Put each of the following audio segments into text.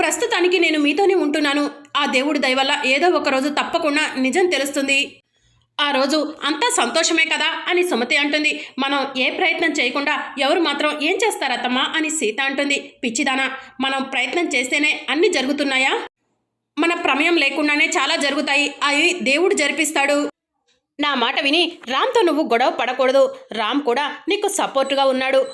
ప్రస్తుతానికి నేను మీతోనే ఉంటున్నాను. ఆ దేవుడి దయవల్ల ఏదో ఒక రోజు తప్పకుండా నిజం తెలుస్తుంది. ఆ రోజు అంతా సంతోషమే కదా అని సుమతి అంటుంది. మనం ఏ ప్రయత్నం చేయకుండా ఎవరు మాత్రం ఏం చేస్తారత్తమ్మా అని సీత అంటుంది. పిచ్చిదానా మనం ప్రయత్నం చేస్తేనే అన్ని జరుగుతున్నాయా? మన ప్రమేయం లేకుండానే చాలా జరుగుతాయి. అవి దేవుడు జరిపిస్తాడు. నా మాట విని రామ్తో నువ్వు గొడవ పడకూడదు. రామ్ కూడా నీకు సపోర్టుగా ఉన్నాడు.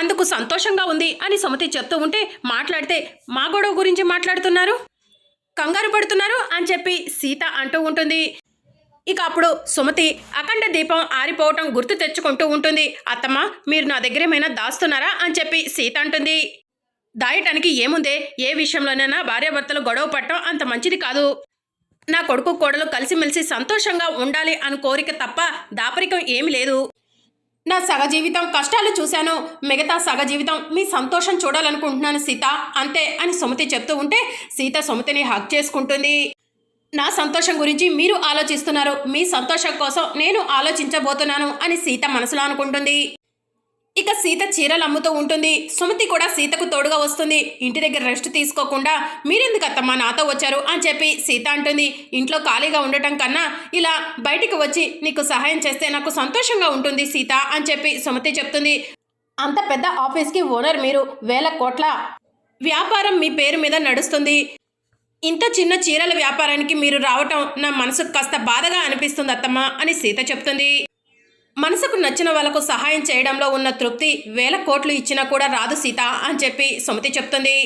అందుకు సంతోషంగా ఉంది అని సుమతి చెప్తూ ఉంటే మాట్లాడితే మా గొడవ గురించి మాట్లాడుతున్నారు? కంగారు పడుతున్నారు అని చెప్పి సీత అంటూ ఉంటుంది. ఇక అప్పుడు సుమతి అఖండ దీపం ఆరిపోవటం గుర్తు తెచ్చుకుంటూ ఉంటుంది. అత్తమ్మ మీరు నా దగ్గర ఏమైనా దాస్తున్నారా అని చెప్పి సీత అంటుంది. దాయటానికి ఏముందే? ఏ విషయంలోనైనా భార్యాభర్తలు గొడవ పడటం అంత మంచిది కాదు. నా కొడుకు కోడలు కలిసిమెలిసి సంతోషంగా ఉండాలి అని కోరిక తప్ప దాపరికం ఏమీ లేదు. నా సగ జీవితం కష్టాలు చూశాను. మిగతా సగ జీవితం మీ సంతోషం చూడాలనుకుంటున్నాను సీత. అంతే అని సుమతి చెప్తూ ఉంటే సీత సుమతిని హక్ చేసుకుంటుంది. నా సంతోషం గురించి మీరు ఆలోచిస్తున్నారు. మీ సంతోషం కోసం నేను ఆలోచించబోతున్నాను అని సీత మనసులో అనుకుంటుంది. ఇక సీత చీరలు అమ్ముతూ ఉంటుంది. సుమతి కూడా సీతకు తోడుగా వస్తుంది. ఇంటి దగ్గర రెస్ట్ తీసుకోకుండా మీరెందుకు అత్తమ్మ నాతో వచ్చారు? అని చెప్పి సీత అంటుంది. ఇంట్లో ఖాళీగా ఉండటం కన్నా ఇలా బయటికి వచ్చి నీకు సహాయం చేస్తే నాకు సంతోషంగా ఉంటుంది సీత అని చెప్పి సుమతి చెప్తుంది. అంత పెద్ద ఆఫీస్కి ఓనర్ మీరు వేల కోట్ల వ్యాపారం మీ పేరు మీద నడుస్తుంది. ఇంత చిన్న చీరల వ్యాపారానికి మీరు రావటం నా మనసుకు కాస్త బాధగా అనిపిస్తుంది అత్తమ్మ అని సీత చెప్తుంది. మనసుకు నచ్చిన వాళ్ళకు సహాయం చేయడంలో ఉన్న తృప్తి వేల కోట్లు ఇచ్చినా కూడా రాదు సీత అని చెప్పి సుమతి చెప్తుంది.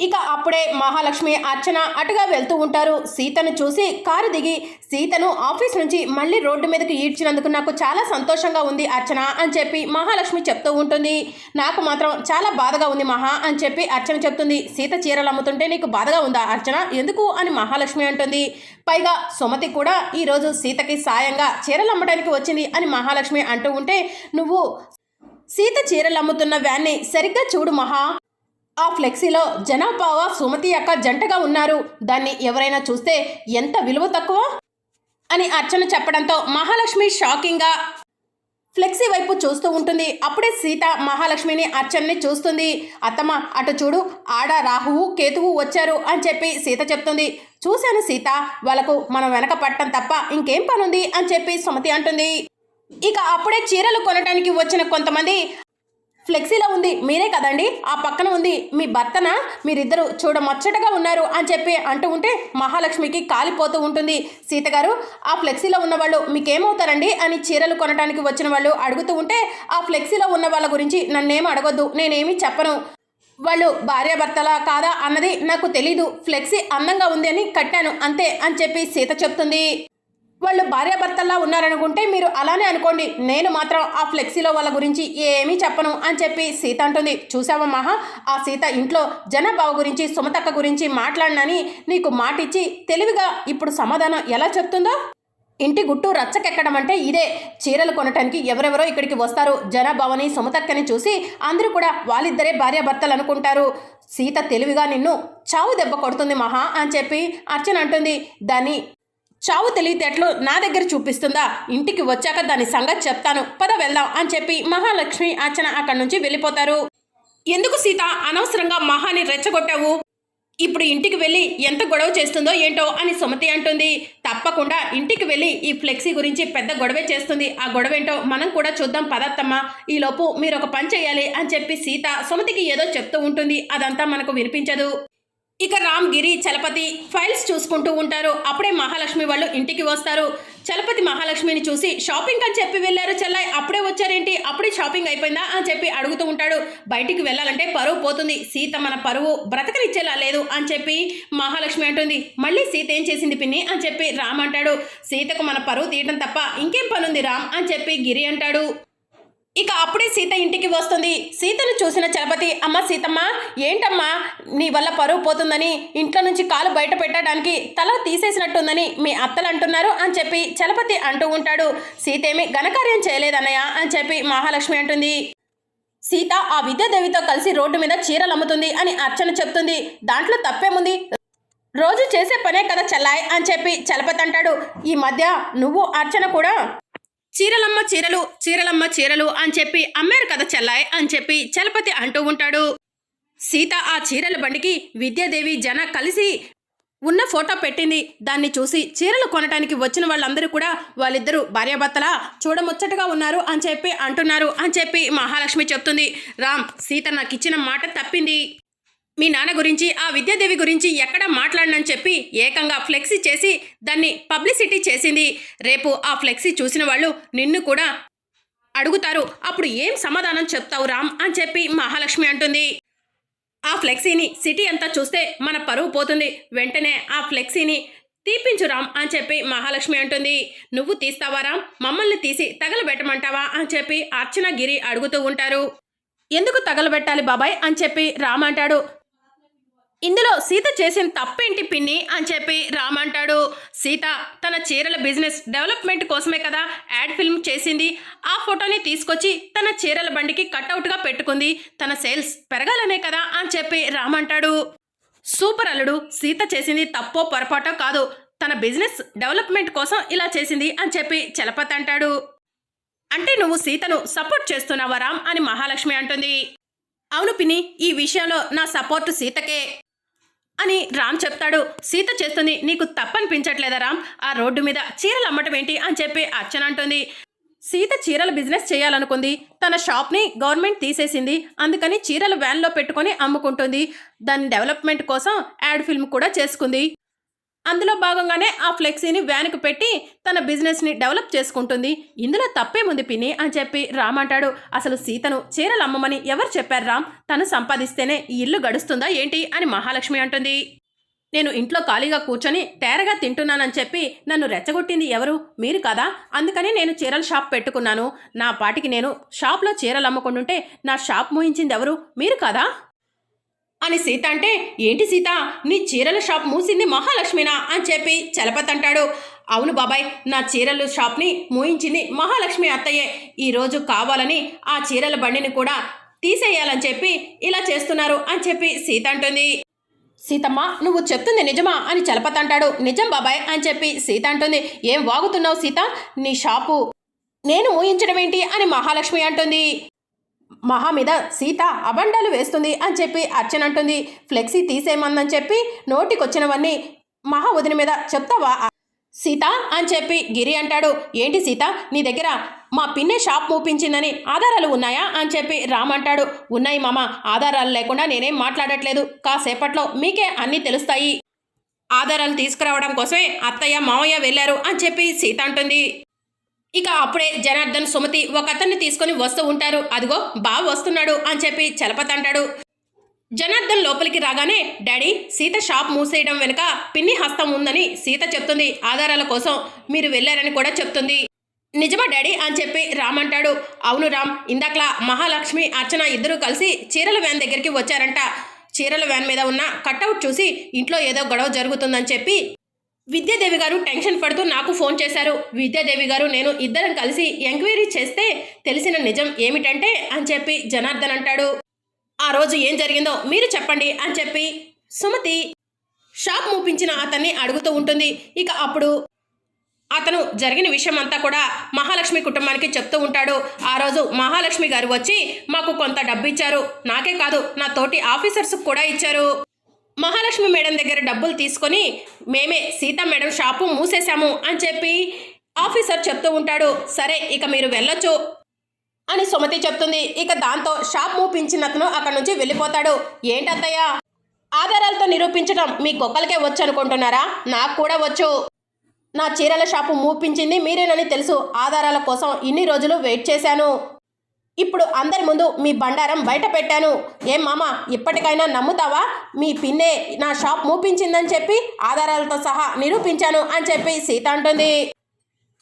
ఇక అప్పుడే మహాలక్ష్మి అర్చన అటుగా వెళ్తూ ఉంటారు. సీతను చూసి కారు దిగి సీతను ఆఫీస్ నుంచి మళ్ళీ రోడ్డు మీదకి ఈడ్చినందుకు నాకు చాలా సంతోషంగా ఉంది అర్చన అని చెప్పి మహాలక్ష్మి చెప్తూ ఉంటుంది. నాకు మాత్రం చాలా బాధగా ఉంది మహా అని చెప్పి అర్చన చెప్తుంది. సీత చీరలు అమ్ముతుంటే నీకు బాధగా ఉందా అర్చన? ఎందుకు? అని మహాలక్ష్మి అంటుంది. పైగా సుమతి కూడా ఈరోజు సీతకి సాయంగా చీరలు అమ్మడానికి వచ్చింది అని మహాలక్ష్మి అంటూ ఉంటే నువ్వు సీత చీరలు అమ్ముతున్న వ్యాన్ని సరిగ్గా చూడు మహా. ఆ ఫ్లెక్సీలో జనాభావ సుమతి యొక్క జంటగా ఉన్నారు. దాన్ని ఎవరైనా చూస్తే ఎంత విలువ తక్కువ? అని అర్చన చెప్పడంతో మహాలక్ష్మి షాకింగ్గా ఫ్లెక్సీ వైపు చూస్తూ ఉంటుంది. అప్పుడే సీత మహాలక్ష్మిని అర్చనని చూస్తుంది. అత్తమ్మ అటు చూడు ఆడ రాహువు కేతువు వచ్చారు అని చెప్పి సీత చెప్తుంది. చూశాను సీత వాళ్ళకు మనం వెనక పట్టడం తప్ప ఇంకేం పనుంది అని చెప్పి సుమతి అంటుంది. ఇక అప్పుడే చీరలు కొనడానికి వచ్చిన కొంతమంది ఫ్లెక్సీలో ఉంది మీరే కదండి? ఆ పక్కన ఉంది మీ భర్తన? మీరిద్దరు చూడమచ్చటగా ఉన్నారు అని చెప్పి అంటూ ఉంటే మహాలక్ష్మికి కాలిపోతూ ఉంటుంది. సీత గారు ఆ ఫ్లెక్సీలో ఉన్న వాళ్ళు మీకేమవుతారండి? అని చీరలు కొనడానికి వచ్చిన వాళ్ళు అడుగుతూ ఉంటే ఆ ఫ్లెక్సీలో ఉన్న వాళ్ళ గురించి నన్నేం అడగొద్దు నేనేమి చెప్పను. వాళ్ళు భార్యాభర్తలా కాదా అన్నది నాకు తెలీదు ఫ్లెక్సీ అందంగా ఉంది అని కట్టాను అంతే అని చెప్పి సీత చెప్తుంది. వాళ్ళు భార్యాభర్తల్లా ఉన్నారనుకుంటే మీరు అలానే అనుకోండి. నేను మాత్రం ఆ ఫ్లెక్సీలో వాళ్ళ గురించి ఏమీ చెప్పను అని చెప్పి సీత అంటుంది. చూసావా మహా? ఆ సీత ఇంట్లో జనబావ గురించి సుమతక్క గురించి మాట్లాడినని నీకు మాటిచ్చి తెలివిగా ఇప్పుడు సమాధానం ఎలా చెప్తుందో? ఇంటి గుట్టు రచ్చకెక్కడం అంటే ఇదే. చీరలు కొనటానికి ఎవరెవరో ఇక్కడికి వస్తారు. జనభవని సుమతక్కని చూసి అందరూ కూడా వాళ్ళిద్దరే భార్యాభర్తలు అనుకుంటారు. సీత తెలివిగా నిన్ను చావు దెబ్బ కొడుతుంది మహా అని చెప్పి అర్చన అంటుంది. దాన్ని చావు తెలివితేటలు నా దగ్గర చూపిస్తుందా? ఇంటికి వచ్చాక దాని సంగతి చెప్తాను. పద వెళ్దాం అని చెప్పి మహాలక్ష్మి అర్చన అక్కడి నుంచి వెళ్ళిపోతారు. ఎందుకు సీత? అనవసరంగా మహాని రెచ్చగొట్టావు. ఇప్పుడు ఇంటికి వెళ్ళి ఎంత గొడవ చేస్తుందో ఏంటో అని సుమతి అంటుంది. తప్పకుండా ఇంటికి వెళ్ళి ఈ ఫ్లెక్సీ గురించి పెద్ద గొడవే చేస్తుంది. ఆ గొడవ ఏంటో మనం కూడా చూద్దాం. పదత్తమ్మ ఈలోపు మీరు ఒక పని చేయాలి అని చెప్పి సీత సుమతికి ఏదో చెప్తూ ఉంటుంది. అదంతా మనకు వినిపించదు. ఇక రామ్ గిరి చలపతి ఫైల్స్ చూసుకుంటూ ఉంటారు. అప్పుడే మహాలక్ష్మి వాళ్ళు ఇంటికి వస్తారు. చలపతి మహాలక్ష్మిని చూసి షాపింగ్ అని చెప్పి వెళ్ళారు చెల్లై అప్పుడే వచ్చారేంటి? అప్పుడే షాపింగ్ అయిపోయిందా? అని చెప్పి అడుగుతూ ఉంటాడు. బయటికి వెళ్ళాలంటే పరువు పోతుంది. సీత మన పరువు బ్రతకనిచ్చేలా లేదు అని చెప్పి మహాలక్ష్మి అంటుంది. మళ్ళీ సీత ఏం చేసింది పిన్ని? అని చెప్పి రామ్ అంటాడు. సీతకు మన పరువు తీయటం తప్ప ఇంకేం పనుంది రామ్? అని చెప్పి గిరి అంటాడు. ఇక అప్పుడే సీత ఇంటికి వస్తుంది. సీతను చూసిన చలపతి అమ్మ సీతమ్మ ఏంటమ్మా? నీ వల్ల పరువు పోతుందని ఇంట్లో నుంచి కాలు బయట పెట్టడానికి తల తీసేసినట్టుందని మీ అత్తలు అంటున్నారు అని చెప్పి చలపతి అంటూ ఉంటాడు. సీతేమి ఘనకార్యం చేయలేదన్నయ్య అని చెప్పి మహాలక్ష్మి అంటుంది. సీత ఆ విద్యాదేవితో కలిసి రోడ్డు మీద చీరలు అమ్ముతుంది అని అర్చన చెప్తుంది. దాంట్లో తప్పేముంది? రోజు చేసే పనే కదా చల్లాయ్ అని చెప్పి చలపతి అంటాడు. ఈ మధ్య నువ్వు అర్చన కూడా చీరలమ్మ చీరలు చీరలమ్మ చీరలు అని చెప్పి అమ్మారు కదా చెల్లాయ్ అని చెప్పి చలపతి అంటూ ఉంటాడు. సీత ఆ చీరల బండికి విద్యాదేవి జన కలిసి ఉన్న ఫోటో పెట్టింది. దాన్ని చూసి చీరలు కొనడానికి వచ్చిన వాళ్ళందరూ కూడా వాళ్ళిద్దరూ భార్యాభర్తలా చూడముచ్చటగా ఉన్నారు అని చెప్పి అంటున్నారు అని చెప్పి మహాలక్ష్మి చెప్తుంది. రామ్ సీత నాకు ఇచ్చిన మాట తప్పింది. మీ నాన్న గురించి ఆ విద్యాదేవి గురించి ఎక్కడ మాట్లాడనని చెప్పి ఏకంగా ఫ్లెక్సీ చేసి దాన్ని పబ్లిసిటీ చేసింది. రేపు ఆ ఫ్లెక్సీ చూసిన వాళ్ళు నిన్ను కూడా అడుగుతారు. అప్పుడు ఏం సమాధానం చెప్తావు రామ్ అని చెప్పి మహాలక్ష్మి అంటుంది. ఆ ఫ్లెక్సీని సిటీ అంతా చూస్తే మన పరువు పోతుంది. వెంటనే ఆ ఫ్లెక్సీని తీపించు రామ్ అని చెప్పి మహాలక్ష్మి అంటుంది. నువ్వు తీస్తావా రామ్? మమ్మల్ని తీసి తగలబెట్టమంటావా అని చెప్పి అర్చన గిరి అడుగుతూ ఉంటారు. ఎందుకు తగలబెట్టాలి బాబాయ్ అని చెప్పి రామ్ అంటాడు. ఇందులో సీత చేసిన తప్పేంటి పిన్ని అని చెప్పి రామ్ అంటాడు. సీత తన చీరల బిజినెస్ డెవలప్మెంట్ కోసమే కదా యాడ్ ఫిల్మ్ చేసింది. ఆ ఫోటోని తీసుకొచ్చి తన చీరల బండికి కట్అవుట్గా పెట్టుకుంది. తన సేల్స్ పెరగాలనే కదా అని చెప్పి రామ్ అంటాడు. సూపర్ అల్లుడు సీత చేసింది తప్పో పొరపాటో కాదు. తన బిజినెస్ డెవలప్మెంట్ కోసం ఇలా చేసింది అని చెప్పి చలపతి అంటాడు. అంటే నువ్వు సీతను సపోర్ట్ చేస్తున్నావా రామ్ అని మహాలక్ష్మి అంటుంది. అవును పిన్ని ఈ విషయంలో నా సపోర్ట్ సీతకే. అని రామ్ చెప్తాడు. సీత చేస్తుంది నీకు తప్పనిపించట్లేదా రామ్? ఆ రోడ్డు మీద చీరలు అమ్మటం ఏంటి? అని చెప్పి అర్చన అంటుంది. సీత చీరల బిజినెస్ చేయాలనుకుంది. తన షాప్ని గవర్నమెంట్ తీసేసింది. అందుకని చీరల వ్యాన్లో పెట్టుకొని అమ్ముకుంటుంది. దాని డెవలప్మెంట్ కోసం యాడ్ ఫిల్మ్ కూడా చేసుకుంది. అందులో భాగంగానే ఆ ఫ్లెక్సీని వ్యాన్కు పెట్టి తన బిజినెస్ని డెవలప్ చేసుకుంటుంది. ఇందులో తప్పేముంది పిన్ని? అని చెప్పి రామ్ అంటాడు. అసలు సీతను చీరలు అమ్మమని ఎవరు చెప్పారు రామ్? తను సంపాదిస్తేనే ఈ ఇల్లు గడుస్తుందా ఏంటి? అని మహాలక్ష్మి అంటుంది. నేను ఇంట్లో ఖాళీగా కూర్చొని తేరగా తింటున్నానని చెప్పి నన్ను రెచ్చగొట్టింది ఎవరు? మీరు కదా? అందుకని నేను చీరల షాప్ పెట్టుకున్నాను. నా పాటికి నేను షాప్లో చీరలు అమ్ముకుంటుంటే నా షాప్ మోహించింది ఎవరు? మీరు కదా? అని సీత అంటే ఏంటి సీత? నీ చీరల షాప్ మూసింది మహాలక్ష్మినా? అని చెప్పి చలపతి అంటాడు. అవును బాబాయ్ నా చీరలు షాప్ని మూయించింది మహాలక్ష్మి అత్తయ్యే. ఈరోజు కావాలని ఆ చీరల బండిని కూడా తీసేయాలని చెప్పి ఇలా చేస్తున్నారు అని చెప్పి సీత అంటుంది. సీతమ్మ నువ్వు చెప్తుంది నిజమా? అని చలపతి అంటాడు. నిజం బాబాయ్ అని చెప్పి సీత అంటుంది. ఏం వాగుతున్నావు సీత? నీ షాపు నేను ఊహించడం ఏంటి అని మహాలక్ష్మి అంటుంది. మహా మీద సీత అబండాలు వేస్తుంది అని చెప్పి అర్చన అంటుంది. ఫ్లెక్సీ తీసేయమందని చెప్పి నోటికొచ్చినవన్నీ మహా వదిన మీద చెప్తావా? సీత అని చెప్పి గిరి అంటాడు. ఏంటి సీత? నీ దగ్గర మా పిన్నే షాప్ మూపించిందని ఆధారాలు ఉన్నాయా అని చెప్పి రామ్ అంటాడు. ఉన్నాయి మామ ఆధారాలు లేకుండా నేనేం మాట్లాడట్లేదు. కాసేపట్లో మీకే అన్నీ తెలుస్తాయి. ఆధారాలు తీసుకురావడం కోసమే అత్తయ్య మావయ్య వెళ్ళారు అని చెప్పి సీత అంటుంది. ఇక అప్పుడే జనార్దన్ సుమతి ఒక అతన్ని తీసుకొని వస్తూ ఉంటారు. అదిగో బావ వస్తున్నాడు అని చెప్పి చలపతి అంటాడు. జనార్దన్ లోపలికి రాగానే డాడీ సీత షాప్ మూసేయడం వెనుక పిన్ని హస్తం ఉందని సీత చెప్తుంది. ఆధారాల కోసం మీరు వెళ్ళారని కూడా చెప్తుంది. నిజమా డాడీ అని చెప్పి రామ్ అంటాడు. అవును రామ్ ఇందాకలా మహాలక్ష్మి అర్చన ఇద్దరూ కలిసి చీరల వ్యాన్ దగ్గరికి వచ్చారంట. చీరల వ్యాన్ మీద ఉన్న కట్అవుట్ చూసి ఇంట్లో ఏదో గొడవ జరుగుతుందని చెప్పి విద్యాదేవి గారు టెన్షన్ పడుతూ నాకు ఫోన్ చేశారు. విద్యాదేవి గారు నేను ఇద్దరం కలిసి ఎంక్వైరీ చేస్తే తెలిసిన నిజం ఏమిటంటే అని చెప్పి జనార్దన్ అంటాడు. ఆ రోజు ఏం జరిగిందో మీరు చెప్పండి అని చెప్పి సుమతి షాప్ మూపించిన అతన్ని అడుగుతూ ఉంటుంది. ఇక అప్పుడు అతను జరిగిన విషయం అంతా కూడా మహాలక్ష్మి కుటుంబానికి చెప్తూ ఉంటాడు. ఆ రోజు మహాలక్ష్మి గారు వచ్చి మాకు కొంత డబ్బు ఇచ్చారు. నాకే కాదు నా తోటి ఆఫీసర్స్ కూడా ఇచ్చారు. మహాలక్ష్మి మేడం దగ్గర డబ్బులు తీసుకొని మేమే సీత మేడం షాపు మూసేశాము అని చెప్పి ఆఫీసర్ చెప్తూ ఉంటాడు. సరే ఇక మీరు వెళ్ళొచ్చు అని సుమతి చెప్తుంది. ఇక దాంతో షాప్ మూపించిన అతను అక్కడి నుంచి వెళ్ళిపోతాడు. ఏంటత్తయ్య? ఆధారాలతో నిరూపించడం మీ కుక్కలకే వచ్చు అనుకుంటున్నారా? నాకు కూడా వచ్చు. నా చీరల షాపు మూపించింది మీరేనని తెలుసు. ఆధారాల కోసం ఇన్ని రోజులు వెయిట్ చేశాను. ఇప్పుడు అందరి ముందు మీ బండారం బయట పెట్టాను. ఏం మామ ఇప్పటికైనా నమ్ముతావా? మీ పిన్నే నా షాప్ మూపించిందని చెప్పి ఆధారాలతో సహా నిరూపించాను అని చెప్పి సీత అంటుంది.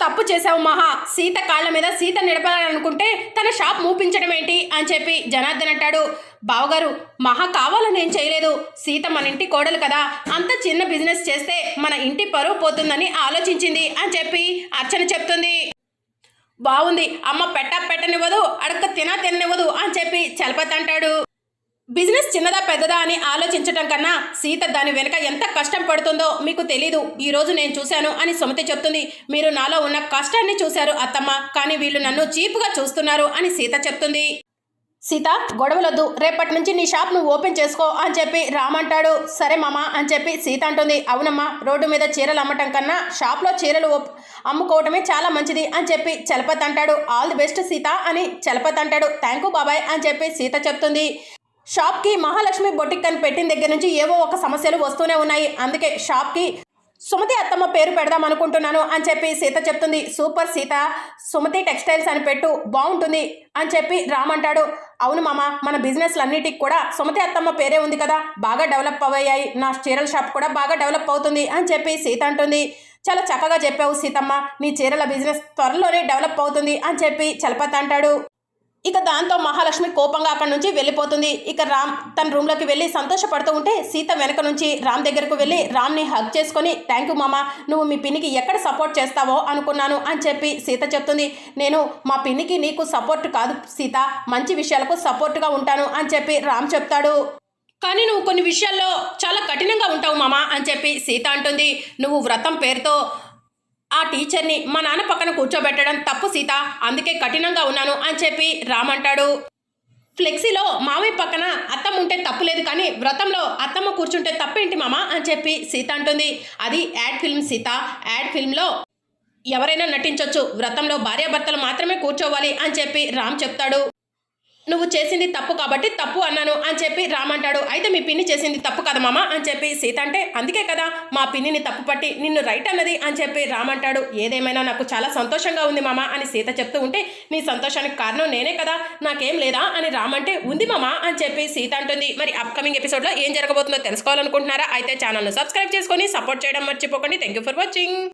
తప్పు చేశావు మహా సీత కాళ్ళ మీద సీత నిలపాలనుకుంటే తన షాప్ మూపించడం ఏంటి అని చెప్పి జనార్దన్ అంటాడు. బావగారు మహా కావాలని ఏం చేయలేదు. సీత మన ఇంటి కోడలు కదా అంత చిన్న బిజినెస్ చేస్తే మన ఇంటి పరువు పోతుందని ఆలోచించింది అని చెప్పి అర్చన చెప్తుంది. బాగుంది. అమ్మ పెట్ట పెట్టనివ్వదు అడక్క తినా తిననివ్వదు అని చెప్పి చలపతి అంటాడు. బిజినెస్ చిన్నదా పెద్దదా అని ఆలోచించటం కన్నా సీత దాని వెనుక ఎంత కష్టం పడుతుందో మీకు తెలీదు. ఈ రోజు నేను చూశాను అని సుమతి చెప్తుంది. మీరు నాలో ఉన్న కష్టాన్ని చూశారు అత్తమ్మ కానీ వీళ్ళు నన్ను చీపుగా చూస్తున్నారు అని సీత చెప్తుంది. సీత గొడవలొద్దు. రేపటి నుంచి నీ షాప్ నువ్వు ఓపెన్ చేసుకో అని చెప్పి రామంటాడు సరే మామ అని చెప్పి సీత అంటుంది. అవునమ్మా రోడ్డు మీద చీరలు అమ్మటం కన్నా షాప్లో చీరలు ఒప్- అమ్ముకోవటమే చాలా మంచిది అని చెప్పి చలపతి అంటాడు. ఆల్ ది బెస్ట్ సీత అని చలపతి అంటాడు. థ్యాంక్ యూ బాబాయ్ అని చెప్పి సీత చెప్తుంది. షాప్కి మహాలక్ష్మి బొటిక్ అని పెట్టిన దగ్గర నుంచి ఏవో ఒక సమస్యలు వస్తూనే ఉన్నాయి. అందుకే షాప్కి సుమతి అత్తమ్మ పేరు పెడదాం అనుకుంటున్నాను అని చెప్పి సీత చెప్తుంది. సూపర్ సీత సుమతి టెక్స్టైల్స్ అని పెట్టు బాగుంటుంది అని చెప్పి రామ్ అంటాడు. అవును మామ మన బిజినెస్లన్నిటికి కూడా సుమతి అత్తమ్మ పేరే ఉంది కదా. బాగా డెవలప్ అయ్యాయి నా చీరల షాప్ కూడా బాగా డెవలప్ అవుతుంది అని చెప్పి సీత అంటుంది. చాలా చక్కగా చెప్పావు సీతమ్మ. నీ చీరల బిజినెస్ త్వరలోనే డెవలప్ అవుతుంది అని చెప్పి చలపతి అంటాడు. ఇక దాంతో మహాలక్ష్మి కోపంగా అక్కడి నుంచి వెళ్ళిపోతుంది. ఇక రామ్ తన రూమ్లోకి వెళ్ళి సంతోషపడుతూ ఉంటే సీత వెనక నుంచి రామ్ దగ్గరకు వెళ్ళి రామ్ని హగ్ చేసుకొని థ్యాంక్ యూ మామ. నువ్వు మీ పిన్నికి ఎక్కడ సపోర్ట్ చేస్తావో అనుకున్నాను అని చెప్పి సీత చెప్తుంది. నేను మా పిన్నికి నీకు సపోర్ట్ కాదు సీత. మంచి విషయాలకు సపోర్ట్గా ఉంటాను అని చెప్పి రామ్ చెప్తాడు. కానీ నువ్వు కొన్ని విషయాల్లో చాలా కఠినంగా ఉంటావు మామ అని చెప్పి సీత అంటుంది. నువ్వు వ్రతం పేరుతో ఆ టీచర్ని మా నాన్న పక్కన కూర్చోబెట్టడం తప్పు సీత. అందుకే కఠినంగా ఉన్నాను అని చెప్పి రామంటాడు ఫ్లెక్సీలో మామయ్య పక్కన అత్తమ్మ ఉంటే తప్పులేదు కానీ వ్రతంలో అత్తమ్మ కూర్చుంటే తప్పేంటి మామ అని చెప్పి సీత అంటుంది. అది యాడ్ ఫిల్మ్ సీత. యాడ్ ఫిల్మ్లో ఎవరైనా నటించవచ్చు వ్రతంలో భార్యాభర్తలు మాత్రమే కూర్చోవాలి అని చెప్పి రామ్ చెప్తాడు. నువ్వు చేసింది తప్పు కాబట్టి తప్పు అన్నాను అని చెప్పి రామ్ అంటాడు. అయితే మీ పిన్ని చేసింది తప్పు కదా మామ అని చెప్పి సీత అంటే అందుకే కదా మా పిన్నిని తప్పు పట్టి నిన్ను రైట్ అన్నది అని చెప్పి రామ్ అంటాడు. ఏదేమైనా నాకు చాలా సంతోషంగా ఉంది మామ అని సీత చెప్తూ ఉంటే నీ సంతోషానికి కారణం నేనే కదా నాకేం లేదా అని రామ్ అంటే ఉంది మామ అని చెప్పి సీత అంటుంది. మరి అప్కమింగ్ ఎపిసోడ్లో ఏం జరగబోతుందో తెలుసుకోవాలనుకుంటున్నారా? అయితే ఛానల్ను సబ్స్క్రైబ్ చేసుకొని సపోర్ట్ చేయడం మర్చిపోకండి. Thank you for watching